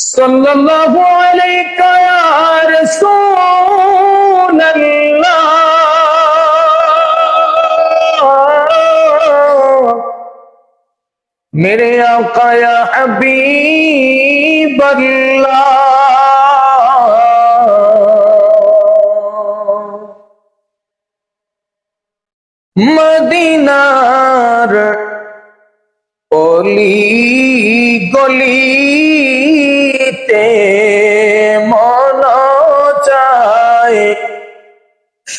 সাল্লাল্লাহু আলাইকা ইয়া রাসূলুল্লাহ। মেরে আকা ইয়া হাবিবাল্লাহ। মদিনার অলি গলি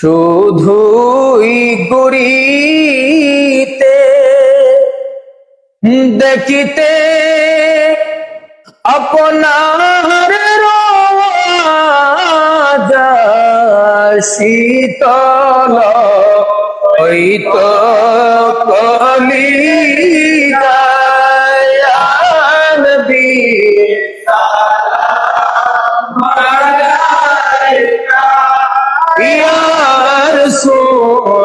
শুধুই গুড়িতে দেখিতে আপনার শীতল হইত কলি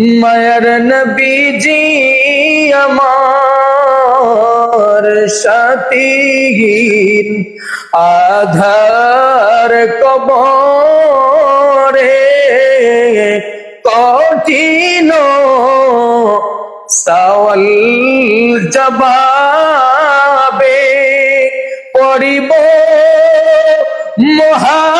মায়ার নবীজি আমার সাথী আধার কবরে কঠিন সওয়াল জবাবে পড়িব মহাবিপদে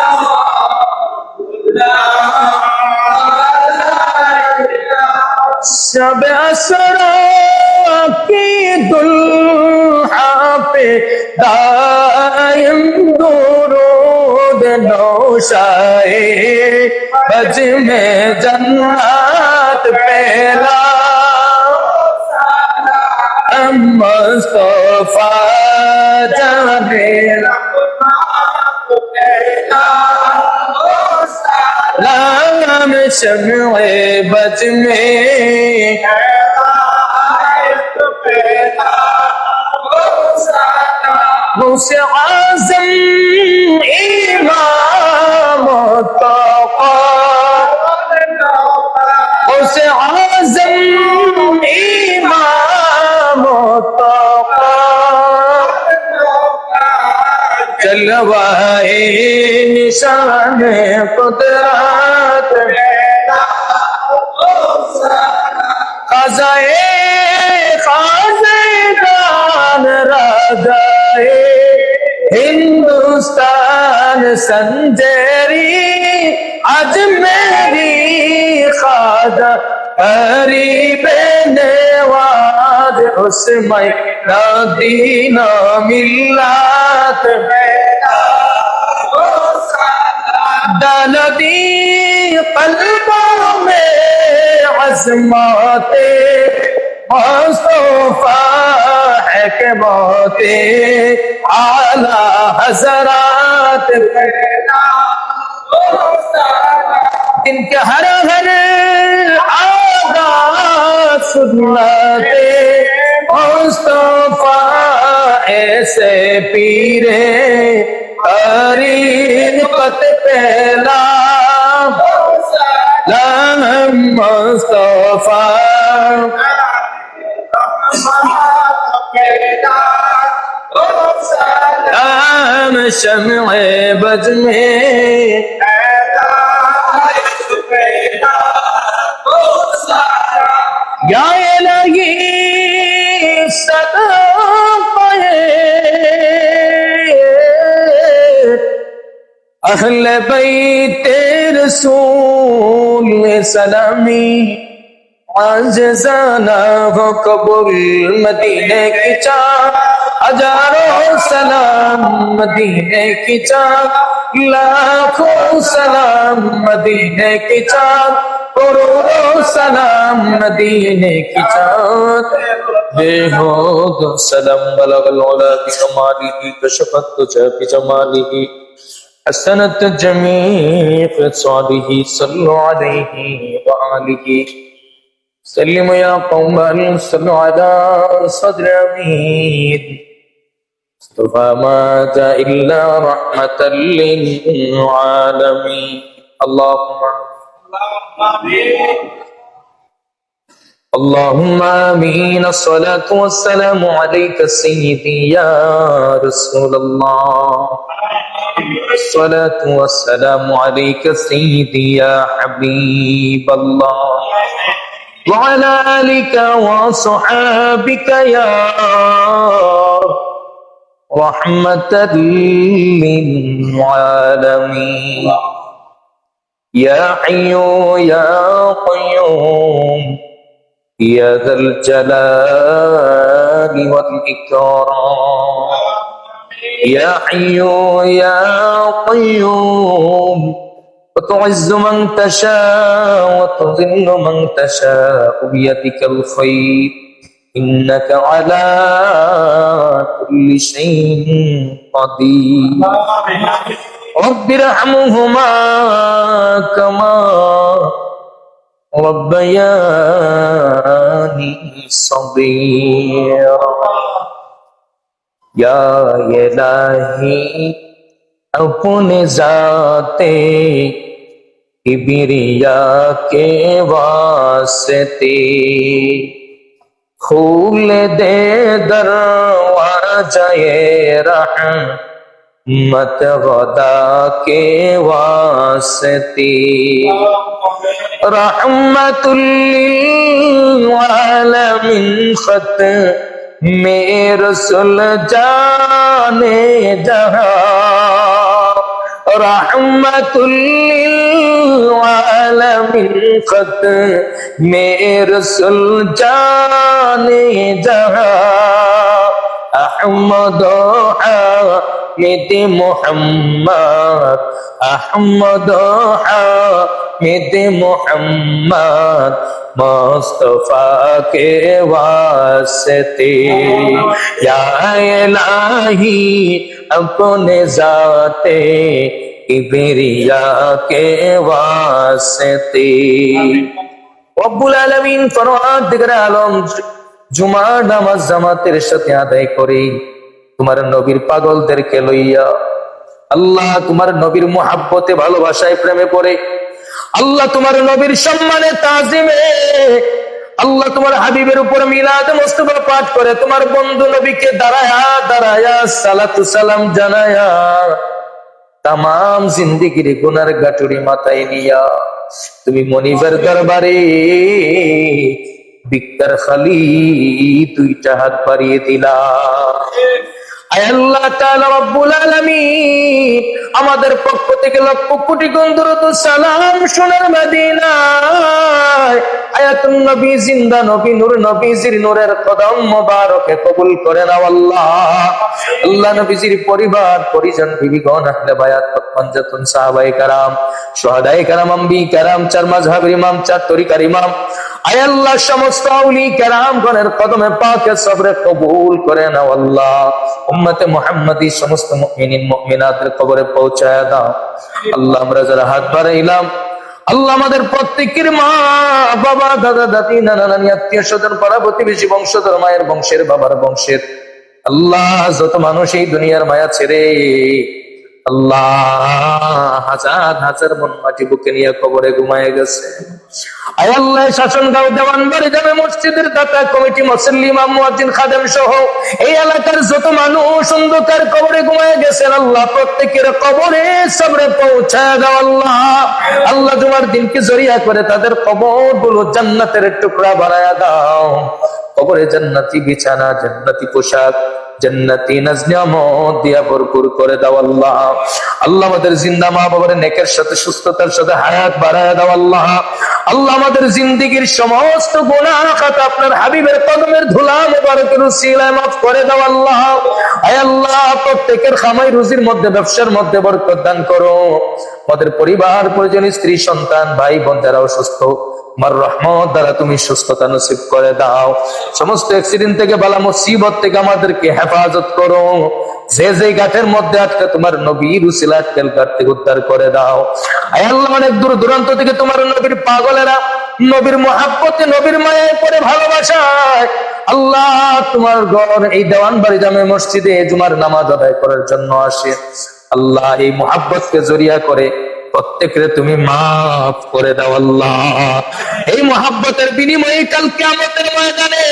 شب اسرا کی دلہا پہ دائم درود نوشائے بج میں جنات پہلا مصطفیٰ جان میرا لا लाम शमए बज में मुझसे आजम चलवाए निशान कुदरत खजाए खाजेदान राजाए हिंदुस्तान संजरी आज मेरी खादा गरीब नवाज उसमें नदीना मिलात दलदी कल्बों में अजमाते, मुस्तफ़ा है के मोते, आला हजरात इनके हर हर आगाज़ सुनते, मुस्तफ़ा ऐसे पीरे तरीकत पहला السلام على المصطفى أنا شمع بجمي अहल तेर रसूल सलामी। आज जाना हो कबूल मदीने की चाह हज़ारों सलाम मदीने की चाह लाखों सलाम मदीने की चाह करोड़ों सलाम मदीने की चाह बेहोद सलाम बलगलोला की कमाली की, कशफत तो तुझ की जमाली की। حسنت جميع خصاله صلوا عليه وآله. سلم يا قوم صلوا على صدر أمين. مصطفى مات إلا رحمة للعالمين. اللهم اللهم آمين. الصلاة والسلام عليك سيدي يا رسول الله. الصلاة والسلام عليك سيدي يا حبيب الله. وعلى آلك وصحابك يا رحمة للعالمين يا حي يا قيوم يا ذا الجلال والإكرام. يا حي يا قيوم وتعز من تشاء وتذل من تشاء بيدك الخير إنك على كل شيء قدير. رب ارحمهما كما ربياني صغيرا. یا الہی اپنے ذاتے کبریا کے واسطے کھول دے دروازے رحم مت غدا کے واسطے رحمت للعالمین خط میرے رسول جانے جہاں رحمت للعالمین خط میرے رسول جانے جہاں احمد و মেতে মোহাম্মদ আহমদ মেতে মোহাম্মদ مصطفیٰ کے واسطے یا الہی اپنے ذاتے کبریا کے واسطے رب العالمین فروعات دگر عالم جمعہ نماز জামাতের সাথে আদায় করে তোমার নবীর পাগলদেরকে লইয়া আল্লাহ তোমার নবীর মোহাব্বতে, ভালোবাসায় প্রেমে পড়ে। আল্লাহ তোমার নবীর সম্মানে তাজিমে। আল্লাহ তোমার হাবিবের উপর মিলাদ মোস্তফা পাঠ করে তোমার বন্ধু নবীকে দাঁড়ায়া দাঁড়ায়া সালাতু সালাম জানায়া তাম জিন্দিগির গুনার গাটুরি মাথায় নিয়া, তুমি মনিবের দরবারে বিকার খালি দুইটা হাত বাড়িয়ে দিলা। আমাদের পক্ষ থেকে লক্ষ কোটি গন্ধরত সালাম সোনার মদিনায়। আয়াতুন নবী, জিন্দা নবী, নূর নূরের কদম মোবারকে কবুল করে নাও আল্লাহ। আল্লাহ পরিবার, পরিজন, বিবিগণ, আহলে বায়াত সাহাবায়ে কারাম কারাম, আম্বি কারাম, চার ইমাম, চার তরিকার ইমাম। সমস্ত আউলি কদমে পাকে সবরে কবুল করে নাও আল্লাহ। উম্মতে মুহাম্মাদি, সমস্ত মুমিনিন মুমিনাতের কবরে পৌঁছায় দাও। আল্লাহ আমরা যারা হাত বাড়াইলাম আল্লাহ আমাদের প্রত্যেকের মা, বাবা, দাদা, দাদি, নানা, নানি, আত্মীয় স্বজন পাড়া প্রতিবেশী বংশধর, মায়ের বংশের, বাবার বংশের। আল্লাহ যত মানুষ এই দুনিয়ার মায়া ছেড়ে আল্লাহ অন্ধকার কবরে ঘুমায় গেছেন, আল্লাহ প্রত্যেকের কবরে সবরে পৌঁছায় দাও আল্লাহ। আল্লাহ তোমার দিনকে জরিয়া করে তাদের কবরগুলো জান্নাতের টুকরা বানায়া দাও। কবরে জান্নাতি বিছানা, জান্নাতি পোশাক জান্নাতি নাজনিয়ামত দিয়া ভরপুর করে দাও আল্লাহ। আল্লাহ আমাদের জিন্দা মা বাবার নেকের সাথে সুস্থতার সাথে হায়াত বাড়ায় দাও আল্লাহ। আল্লাহ আমাদের জিন্দিগির সমস্ত খাতা আপনার হাবিবের কদমের ধুলা মুবারকের উসিলায় মাফ করে দাও আল্লাহ। আয় আল্লাহ, প্রত্যেকের খামাই রুজির মধ্যে, ব্যবসার মধ্যে বরকত দান করো। আমাদের পরিবার, পরিজন, স্ত্রী, সন্তান, ভাই, বোন যারা অসুস্থ তোমার রহমত দ্বারা তুমি সুস্থতা নসিব করে দাও। সমস্ত অ্যাক্সিডেন্ট থেকে, বালা মুসিবত থেকে আমাদেরকে হেফাজত করো। যে যে গাঠের মধ্যে আজকে তোমার নবীর উসিলা আজকাল গাঠ থেকে উদ্ধার করে দাও। আল্লাহ, অনেক দূর দূরান্ত থেকে তোমার নবীর পাগলেরা নবীর মহাব্বতে, নবীর মায়ায় পরে ভালোবাসায়। আল্লাহ, তোমার ঘর এই দেওয়ান বাড়ি জামে মসজিদে জুমার নামাজ আদায় করার জন্য আসে। আল্লাহ, এই মোহাব্বতকে জরিয়া করে প্রত্যেকের তুমি মাফ করে দাও আল্লাহ। এই মোহাব্বতের বিনিময়ে কাল কিয়ামতের ময়দানে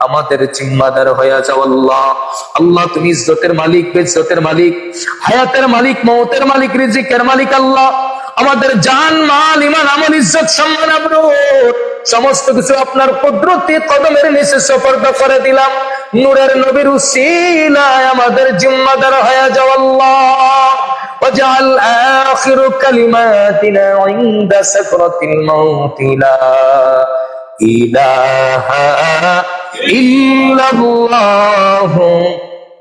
আমাদের জিম্মাদার হয়ে যাও আল্লাহ। আল্লাহ, তুমি ইজ্জতের মালিক বেজ্জতের মালিক, হায়াতের মালিক, মৌতের মালিক, রিজিকের মালিক আল্লাহ। আমাদের জান, মাল ইমান আমল, ইজ্জত, সম্মান সমস্ত কিছু আপনার কুদরতি কদমের নিচে সফর্দ করে দিলাম। নূরের নবীর উসিলায় আমাদের জিম্মাদার হয়ে যাও আল্লাহ واجعل آخر كلماتنا عند سكرة الموت لا إله إلا الله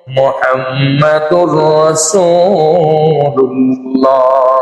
محمد رسول الله